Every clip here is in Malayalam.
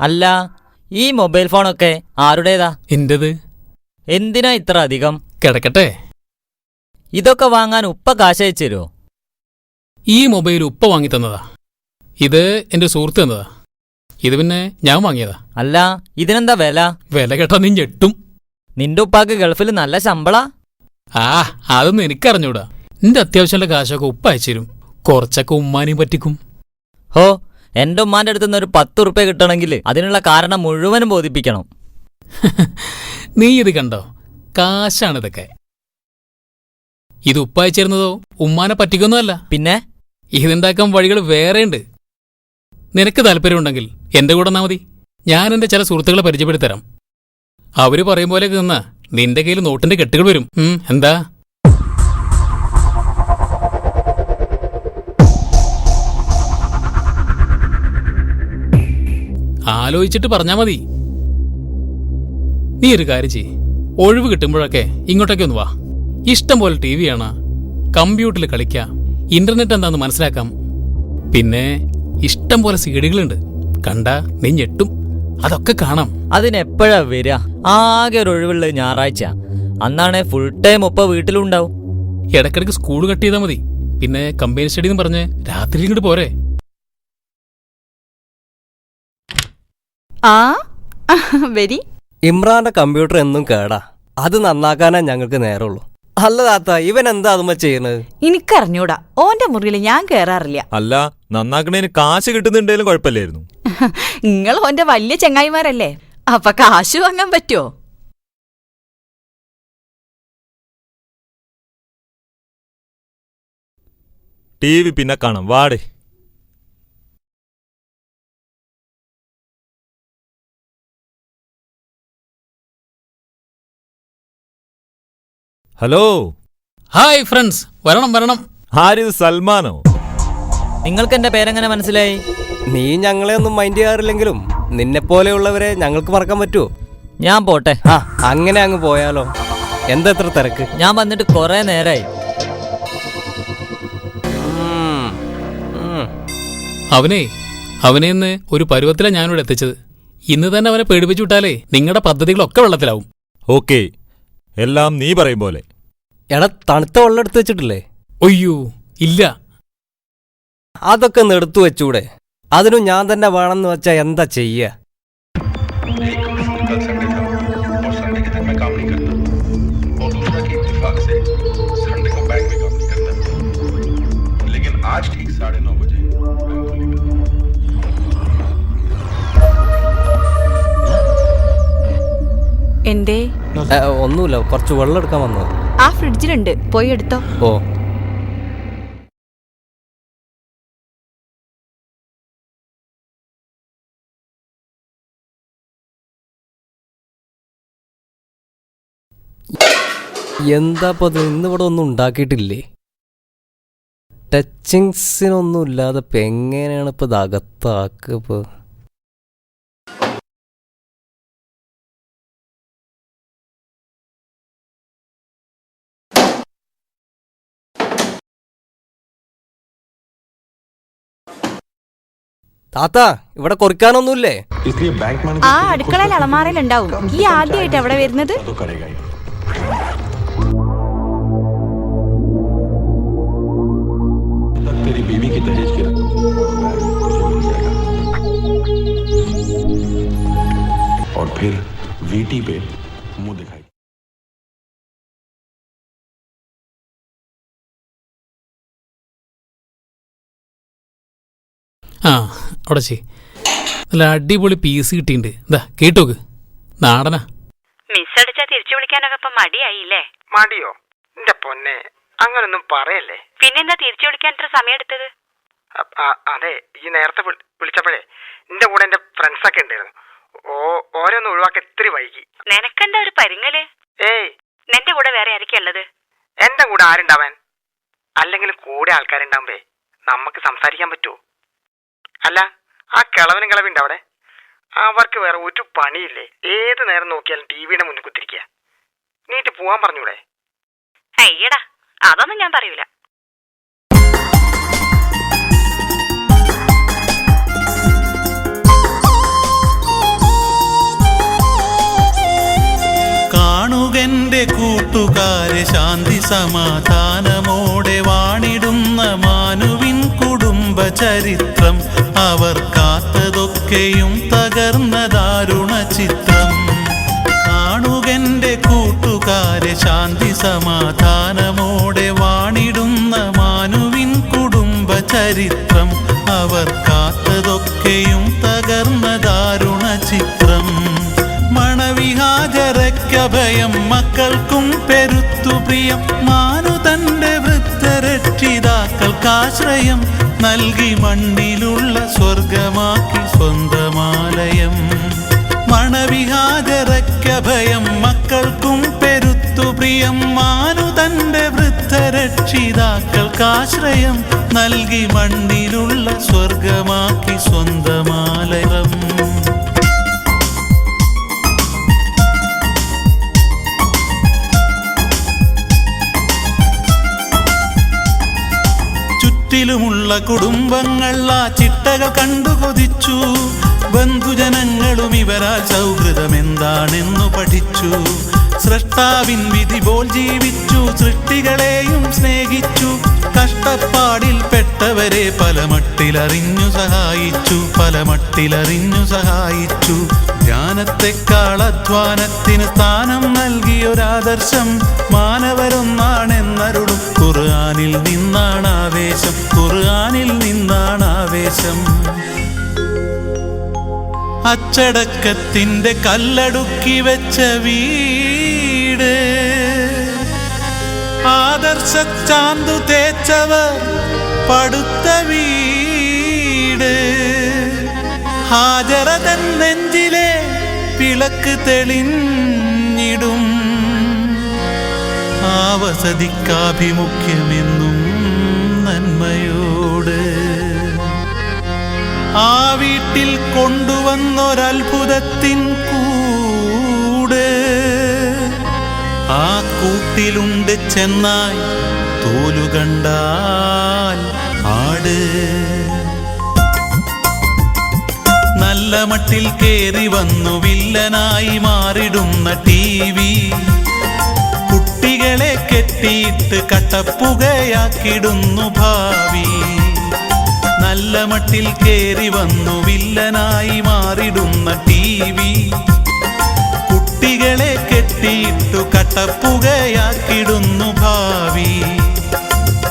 അല്ല ഈ മൊബൈൽ ഫോണൊക്കെ ആരുടേതാ? എന്റേത്? എന്തിനാ ഇത്ര അധികം? കിടക്കട്ടെ. ഇതൊക്കെ വാങ്ങാൻ ഉപ്പ കാശ് ഈ മൊബൈൽ ഉപ്പ വാങ്ങി തന്നതാ. ഇത് എന്റെ സുഹൃത്ത് തന്നതാ. ഇത് പിന്നെ ഞാൻ വാങ്ങിയതാ. അല്ല ഇതിനെന്താ വില? വില കേട്ടാ നീ ഞെട്ടും. നിന്റെ ഉപ്പാക്ക് ഗൾഫിൽ നല്ല ശമ്പള? ആ അതൊന്നും എനിക്കറിഞ്ഞൂടാ. നിന്റെ അത്യാവശ്യമുള്ള കാശൊക്കെ ഉപ്പ അയച്ചു തരും. കുറച്ചൊക്കെ ഉമ്മാനെയും പറ്റിക്കും. ഹോ എന്റെ ഉമ്മാന്റെ അടുത്ത് നിന്ന് ഒരു പത്ത് ഉറുപ്പ്യ കിട്ടണമെങ്കിൽ അതിനുള്ള കാരണം മുഴുവനും ബോധിപ്പിക്കണം. നീ ഇത് കണ്ടോ? കാശാണ് ഇതൊക്കെ ഇത് ഉപ്പായിച്ചിരുന്നതോ ഉമ്മാനെ പറ്റിക്കൊന്നുമല്ല. പിന്നെ? ഇതുണ്ടാക്കാൻ വഴികൾ വേറെയുണ്ട്. നിനക്ക് താല്പര്യമുണ്ടെങ്കിൽ എന്റെ കൂടെ നിന്നാ മതി. ഞാൻ എന്റെ ചില സുഹൃത്തുക്കളെ പരിചയപ്പെടുത്തരാം. അവർ പറയും പോലെ നിന്ന നിന്റെ കയ്യിൽ നോട്ടിന്റെ കെട്ടുകൾ വരും. എന്താ? ആലോചിച്ചിട്ട് പറഞ്ഞാ മതി. നീ ഒരു കാര്യം ചെയ് ഒഴിവ് കിട്ടുമ്പോഴൊക്കെ ഇങ്ങോട്ടൊക്കെ ഒന്ന് വാ. ഇഷ്ടം പോലെ ടി വി ആണ് കമ്പ്യൂട്ടറിൽ കളിക്കാം. ഇന്റർനെറ്റ് എന്താണെന്ന് മനസ്സിലാക്കാം. പിന്നെ ഇഷ്ടം പോലെ സീഡികളുണ്ട്. കണ്ട നീ ഞെട്ടും. അതൊക്കെ കാണാം. അതിനെപ്പോഴാ വരിക ആകെ ഒരു ഒഴിവുള്ളത് ഞായറാഴ്ച അന്നാണേ ഫുൾ ടൈം ഒപ്പ വീട്ടിലുണ്ടാവും ഇടക്കിടക്ക് സ്കൂൾ കട്ട് ചെയ്താൽ മതി. പിന്നെ കമ്പനി സ്റ്റഡി എന്ന് പറഞ്ഞ് രാത്രി ഇങ്ങോട്ട് പോരെ. ആ? വെരി ഇമ്രാന്റെ കമ്പ്യൂട്ടർ എന്നും കേടാ. അത് നന്നാക്കാനാ ഞങ്ങൾക്ക് നേരമുള്ളൂ. അല്ല താത്ത ഇവൻ എന്താ അതുമ്മ ചെയ്യണത് എനിക്കറിഞ്ഞൂടാ. ഓന്റെ മുറിയിൽ ഞാൻ കേറാറില്ല. അല്ല നന്നാക്കണേന് കാശ് കിട്ടുന്നുണ്ടെങ്കിലും കുഴപ്പമില്ലായിരുന്നു. നിങ്ങൾ ഓന്റെ വലിയ ചെങ്ങായിമാരല്ലേ? അപ്പൊ കാശ് വാങ്ങാൻ പറ്റുമോ ടി വി പിന്നെ കാണാം. വാടേ. ഹലോ. Hi friends. വരണം വരണം. ആരിത് സൽമാനോ? നിങ്ങൾക്ക് എന്റെ പേരെങ്ങനെ മനസ്സിലായി? നീ ഞങ്ങളെ ഒന്നും മൈൻഡ് ചെയ്യാറില്ലെങ്കിലും നിന്നെ പോലെയുള്ളവരെ ഞങ്ങൾക്ക് മറക്കാൻ പറ്റുമോ ഞാൻ പോട്ടെ. ആ അങ്ങനെ അങ്ങ് പോയാലോ. എന്താ ഇത്ര തിരക്ക്? ഞാൻ വന്നിട്ട് കുറെ നേരായി. ഉം, ഉം. അവനെ അവനെ ഇന്ന് ഒരു പരുവത്തിലാണ് ഞാനിവിടെ എത്തിച്ചത്. ഇന്ന് തന്നെ അവനെ പേടിപ്പിച്ചു വിട്ടാലേ നിങ്ങളുടെ പദ്ധതികളൊക്കെ വെള്ളത്തിലാവും. ഓക്കെ എല്ലാം നീ പറയും പോലെ. എടാ തണുത്ത വെള്ളം എടുത്തു വെച്ചിട്ടില്ലേ? ഒയ്യോ ഇല്ല. അതൊക്കെ ഒന്ന് വെച്ചൂടെ. അതിനു ഞാൻ തന്നെ വേണമെന്ന് വെച്ചാ എന്താ ചെയ്യ? എന്റെ ഒന്നുമില്ല. കുറച്ച് വെള്ളം എടുക്കാൻ വന്നത്. ആ ഫ്രിഡ്ജിലുണ്ട്. പോയി എടുത്തോ. ഓ. എന്താ ഇപ്പൊ ഇന്നിവിടെ ഒന്നും ഉണ്ടാക്കിയിട്ടില്ലേ? ടച്ചിങ്സിനൊന്നും ഇല്ലാതെ ഇപ്പൊ എങ്ങനെയാണ് ഇപ്പൊ ഇത് അകത്താക്കുക താത്ത ഇവിടെ കൊറിക്കാനൊന്നുമില്ലേ इसलिए बैंक ആ मैनेजर അടുക്കളയിൽ അളമാറയിലുണ്ടാവും ഈ ആദ്യമായിട്ട് അവിടെ വരുന്നത് तो करेगा ही तक तेरी बीवी की दहेज की रकम तुझे मिल जाएगा और फिर वीटी पे ആ അവിടെ ചെയ്. നല്ല അടിപൊളി പീസ് കിട്ടിയിട്ടുണ്ട്. എന്താ കേട്ടോക്ക്. നാടനാ. മിസ് അടിച്ചാ തിരിച്ചു വിളിക്കാനൊക്കെ ഇപ്പൊ മടിയായില്ലേ? മടിയോ? എന്റെ പൊന്നെ അങ്ങനൊന്നും പറയല്ലേ? പിന്നെന്താ തിരിച്ചു വിളിക്കാൻ ഇത്ര സമയം എടുത്തത് അ- അ- അതെ ഈ നേരത്തെ വിളി- വിളിച്ചപ്പോഴേ എന്റെ കൂടെ എന്റെ ഫ്രണ്ട്സ് ഒക്കെ ഉണ്ടായിരുന്നു. ഓ ഓരോന്ന് ഒഴിവാക്കി ഇത്തിരി വൈകി. നിനക്കെന്താ ഒരു പരിങ്ങൽ? ഏയ്. നിന്റെ കൂടെ വേറെ ആയിരിക്കും ഉള്ളത്? എന്റെ കൂടെ ആരുണ്ടാവാൻ? അല്ലെങ്കിൽ കൂടെ ആൾക്കാരുണ്ടാവുമ്പേ നമുക്ക് സംസാരിക്കാൻ പറ്റുമോ അല്ല ആ കിളവനും കിളവിണ്ട് അവിടെ? അവർക്ക് വേറെ ഒരു പണിയില്ലേ? ഏത് നേരം നോക്കിയാലും ടി വിയുടെ മുന്നിൽ കുത്തിരിക്കുക നീട്ട് പോവാൻ പറഞ്ഞൂടെ? അയ്യടാ അതൊന്നും ഞാൻ പറയൂല. കാണുകന്റെ കൂട്ടുകാരെ ശാന്തി സമാധാനമോടെ വാണിടുന്ന മാനുവി കുടുംബ ചരിത്രം അവർ കാത്തതൊക്കെയും തകർന്ന ദാരുണ ചിത്രം. കാണുകന്റെ കൂട്ടുകാരെ ശാന്തി സമാധാനമോടെ വാണിടുന്ന മാനുവിൻ കുടുംബചരിത്രം അവർ കാത്തതൊക്കെയും തകർന്ന ദാരുണ ചിത്രം. മണവിഹാജരക്കഭയം മക്കൾക്കും പെരുത്തു പ്രിയം വൃദ്ധരക്ഷിതാക്കൾക്കാശ്രയം നൽകി മണ്ണിലുള്ള സ്വർഗമാക്കി സ്വന്തമാലയം. മണവിഹാജരക്കഭയം മക്കൾക്കും പെരുത്തു പ്രിയം. മാനു തന്റെ വൃദ്ധരക്ഷിതാക്കൾക്കാശ്രയം നൽകി മണ്ണിലുള്ള സ്വർഗമാക്കി സ്വന്തമാലയം. ചുറ്റിലുമുള്ള കുടുംബങ്ങൾ ആ ചിട്ടകൾ കണ്ടു കൊതിച്ചു. ബന്ധുജനങ്ങളും ഇവരാ സൗഹൃദം എന്താണെന്നു പഠിച്ചു. സൃഷ്ടാവിൻ വിധി പോൽ ജീവിച്ചു സൃഷ്ടികളെയും സ്നേഹിച്ചു. കഷ്ടപ്പാടിൽ പെട്ടവരെ പല മട്ടിലറിഞ്ഞു സഹായിച്ചു പല മട്ടിലറിഞ്ഞു സഹായിച്ചു. ധ്യാനത്തെക്കാൾ അധ്വാനത്തിന് സ്ഥാനം നൽകിയൊരാദർശം മാനവരൊന്നാണെന്നരുളും. ഖുർആനിൽ നിന്നാണ് ആവേശം ഖുർആനിൽ നിന്നാണ് ആവേശം. അച്ചടക്കത്തിന്റെ കല്ലടുക്കി വെച്ച വീട് ആദർശ ചാന്തു തേച്ചവർ പടുത്ത വീട്. ഹാജറതൻ നെഞ്ചിലെ വിളക്ക് തെളിഞ്ഞിടും. ആ വസതിക്കാഭിമുഖ്യമെന്നും നന്മയോട്. ആ വീട്ടിൽ കൊണ്ടുവന്നൊരത്ഭുതത്തിൻ കൂട് ആ കൂട്ടിലുണ്ട് ചെന്നായി തോലു ആട്. നല്ല മട്ടിൽ കേറി വന്നു വില്ലനായി മാറിടുന്ന ടി വി. കുട്ടികളെ കെട്ടിയിട്ട് കട്ടപ്പുകയാക്കിടുന്നു ഭാവി. നല്ല മട്ടിൽ കേറി വന്നു വില്ലനായി മാറിടുന്ന ടി വി. കുട്ടികളെ കെട്ടിയിട്ടു കട്ടപ്പുകയാക്കിടുന്നു ഭാവി.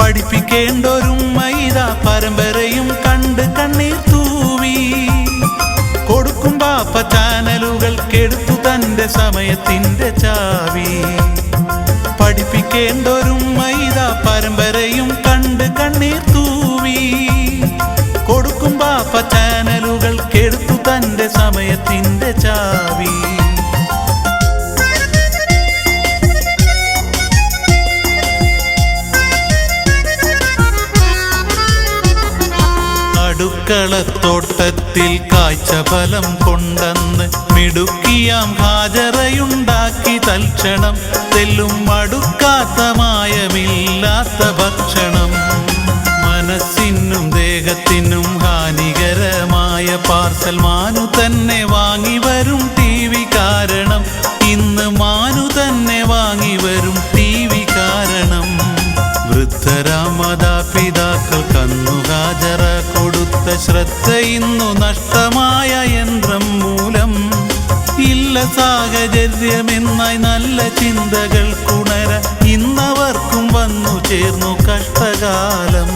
പഠിപ്പിക്കേണ്ടൊരു മൈദ പരമ്പരയും കണ്ട് കണ്ണീർ തൂവി. കൊടുക്കും പാപ്പ ചാനലുകൾ കെടുത്തു തന്റെ സമയത്തിന്റെ ചാവി. മൈദ പരമ്പരയും കണ്ട് കണ്ണീർ തൂവി. കൊടുക്കും പാപ്പ ചാനലുകൾ കെടുത്തു തന്റെ സമയത്തിന്റെ ചാവി. അടുക്കളത്തോട്ടത്തിൽ കാഴ്ചഫലം കൊണ്ടെന്ന് മിടുക്കിയാം ഹാജറയുണ്ടാക്കി തൽക്ഷണം തെല്ലും മടുക്കാത്ത മായമില്ലാത്ത ഭക്ഷണം. മനസ്സിനും ദേഹത്തിനും ഹാനികരമായ പാർസൽ മാനു തന്നെ വാങ്ങി വരും കൊടുത്ത ശ്രദ്ധ ഇന്നു നഷ്ടമായ യന്ത്രം മൂലം ഇല്ല സാഹചര്യമെന്നായി നല്ല ചിന്തകൾ കുണര ഇന്നവർക്കും വന്നു ചേർന്നു കഷ്ടകാലം.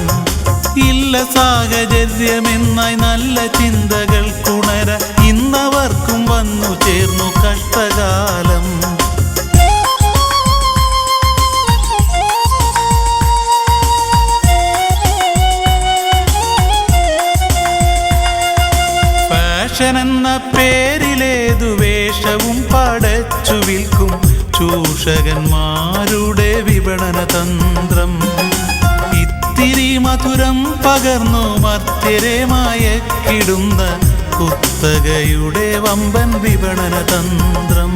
ഇല്ല സാഹചര്യമെന്നായി നല്ല ചിന്തകൾ കുണര ഇന്നവർക്കും വന്നു ചേർന്നു കഷ്ടകാലം നേരെ മായക്കിടുന്ന കുത്തകയുടെ വമ്പൻ വിപണന തന്ത്രം.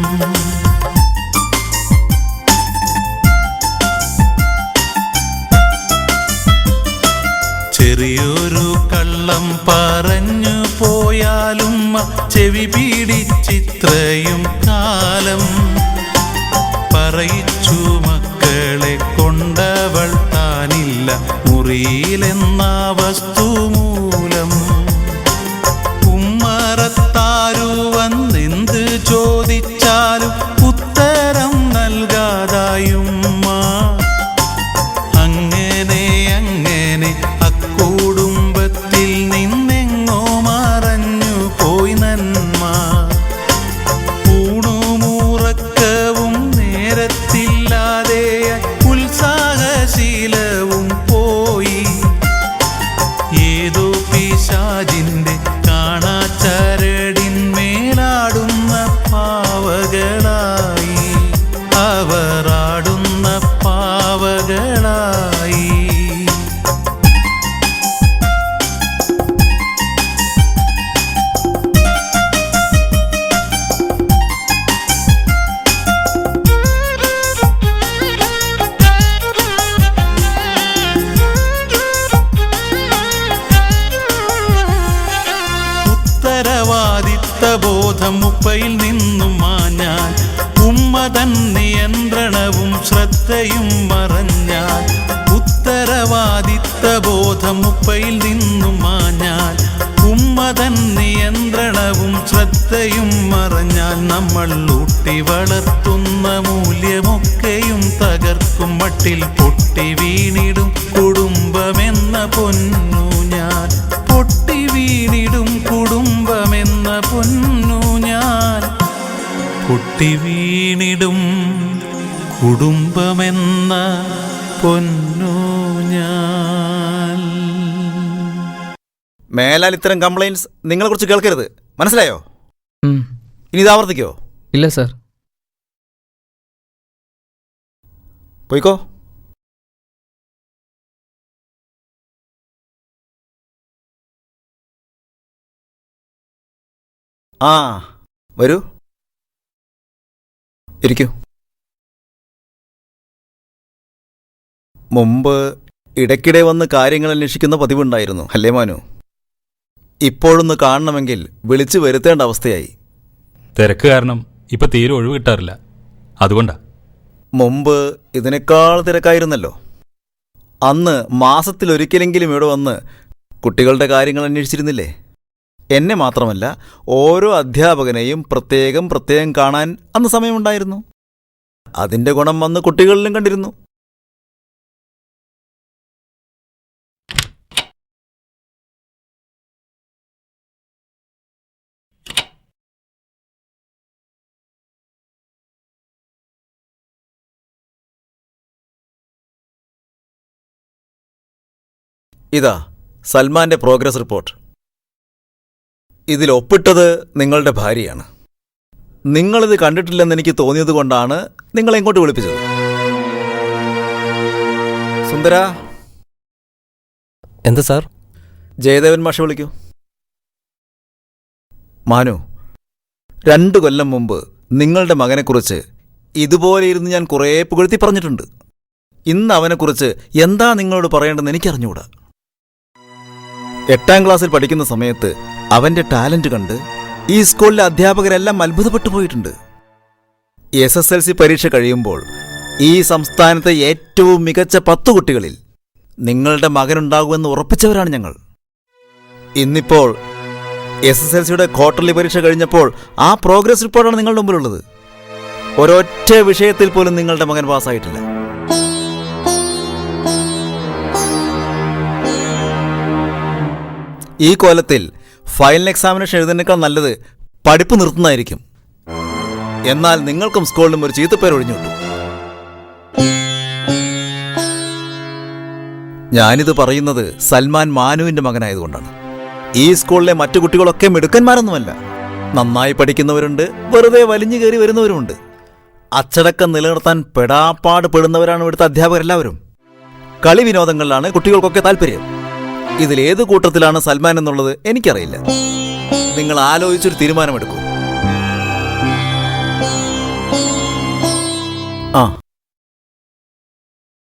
ചെറിയൊരു കള്ളം പറഞ്ഞു പോയാലും ചെവി പീഡിച്ചിത്രയും കാലം. പറയിച്ചു മക്കളെ കൊണ്ടവൾ താനില്ല മുറിയിലെന്ന വസ്തു ഏതോ ശ്രദ്ധയും മറഞ്ഞാൽ ഉത്തരവാദിത്ത ബോധം ഉപ്പയിൽ നിന്നും മാഞ്ഞാൽ ഉമ്മതൻ നിയന്ത്രണവും ശ്രദ്ധയും മറഞ്ഞാൽ നമ്മൾ ഊട്ടി വളർത്തുന്ന മൂല്യമൊക്കെയും തകർക്കും മട്ടിൽ പൊട്ടി വീണിടും കുടുംബമെന്ന പൊന്നു ഞാൻ. പൊട്ടി വീണിടും കുടുംബമെന്ന പൊന്നു ഞാൻ. പൊട്ടി വീണിടും കുടുംബമെന്ന പൊന്നു ഞാൻ. മേലാൽ ഇത്തരം കംപ്ലൈൻസ് നിങ്ങളെ കുറിച്ച് കേൾക്കരുത്. മനസ്സിലായോ? ഉം. ഇനി ഇത് ആവർത്തിക്കോ? ഇല്ല സാർ. പോയിക്കോ. ആ വരൂ. ഇരിക്കൂ. മുമ്പ് ഇടയ്ക്കിടെ വന്ന് കാര്യങ്ങൾ അന്വേഷിക്കുന്ന പതിവുണ്ടായിരുന്നു അല്ലേ മാനു? ഇപ്പോഴൊന്ന് കാണണമെങ്കിൽ വിളിച്ചു വരുത്തേണ്ട അവസ്ഥയായി. തിരക്ക് കാരണം ഇപ്പൊ തീരെ ഒഴിവ് കിട്ടാറില്ല. അതുകൊണ്ടാ. മുമ്പ് ഇതിനേക്കാൾ തിരക്കായിരുന്നല്ലോ. അന്ന് മാസത്തിലൊരിക്കലെങ്കിലും ഇവിടെ വന്ന് കുട്ടികളുടെ കാര്യങ്ങൾ അന്വേഷിച്ചിരുന്നില്ലേ? എന്നെ മാത്രമല്ല ഓരോ അധ്യാപകനെയും പ്രത്യേകം പ്രത്യേകം കാണാൻ അന്ന് സമയമുണ്ടായിരുന്നു. അതിന്റെ ഗുണം വന്ന് കുട്ടികളിലും കണ്ടിരുന്നു. ഇതാ സൽമാന്റെ പ്രോഗ്രസ് റിപ്പോർട്ട്. ഇതിൽ ഒപ്പിട്ടത് നിങ്ങളുടെ ഭാര്യയാണ്. നിങ്ങളിത് കണ്ടിട്ടില്ലെന്ന് എനിക്ക് തോന്നിയത് കൊണ്ടാണ് നിങ്ങളെ ഇങ്ങോട്ട് വിളിപ്പിച്ചത്. സുന്ദര. എന്താ സാർ? ജയദേവൻ മാഷ വിളിക്കൂ. മാനു രണ്ടു കൊല്ലം മുമ്പ് നിങ്ങളുടെ മകനെക്കുറിച്ച് ഇതുപോലെ ഇരുന്ന് ഞാൻ കുറേ പുകഴ്ത്തി പറഞ്ഞിട്ടുണ്ട്. ഇന്ന് അവനെക്കുറിച്ച് എന്താ നിങ്ങളോട് പറയേണ്ടതെന്ന് എനിക്കറിഞ്ഞുകൂടാ എട്ടാം ക്ലാസ്സിൽ പഠിക്കുന്ന സമയത്ത് അവന്റെ ടാലന്റ് കണ്ട് ഈ സ്കൂളിലെ അധ്യാപകരെല്ലാം അത്ഭുതപ്പെട്ടു പോയിട്ടുണ്ട്. എസ് എസ് എൽ സി പരീക്ഷ കഴിയുമ്പോൾ ഈ സംസ്ഥാനത്തെ ഏറ്റവും മികച്ച പത്തു കുട്ടികളിൽ നിങ്ങളുടെ മകനുണ്ടാകുമെന്ന് ഉറപ്പിച്ചവരാണ് ഞങ്ങൾ. ഇന്നിപ്പോൾ എസ് എസ് എൽ സിയുടെ ക്വാർട്ടർലി പരീക്ഷ കഴിഞ്ഞപ്പോൾ ആ പ്രോഗ്രസ് റിപ്പോർട്ടാണ് നിങ്ങളുടെ മുമ്പിലുള്ളത്. ഒരൊറ്റ വിഷയത്തിൽ പോലും നിങ്ങളുടെ മകൻ പാസ്സായിട്ടില്ല ഈ കോലത്തിൽ ഫൈനൽ എക്സാമിനേഷൻ എഴുതുന്നതിനേക്കാൾ നല്ലത് പഠിപ്പ് നിർത്തുന്നതായിരിക്കും. എന്നാൽ നിങ്ങൾക്കും സ്കൂളിനും ഒരു ചീത്തപ്പേർ ഒഴിഞ്ഞുവിട്ടു ഞാനിത് പറയുന്നത് സൽമാൻ മാനുവിന്റെ മകനായതുകൊണ്ടാണ്. ഈ സ്കൂളിലെ മറ്റു കുട്ടികളൊക്കെ മിടുക്കന്മാരൊന്നുമല്ല. നന്നായി പഠിക്കുന്നവരുണ്ട് വെറുതെ വലിഞ്ഞു കയറി വരുന്നവരുമുണ്ട്. അച്ചടക്കം നിലനിർത്താൻ പെടാപ്പാട് പെടുന്നവരാണ് ഇവിടുത്തെ അധ്യാപകരെല്ലാവരും. കളി വിനോദങ്ങളിലാണ് കുട്ടികൾക്കൊക്കെ താല്പര്യം. ഇതിലേത് കൂട്ടത്തിലാണ് സൽമാൻ എന്നുള്ളത് എനിക്കറിയില്ല. നിങ്ങൾ ആലോചിച്ചൊരു തീരുമാനമെടുക്കൂ. ആ.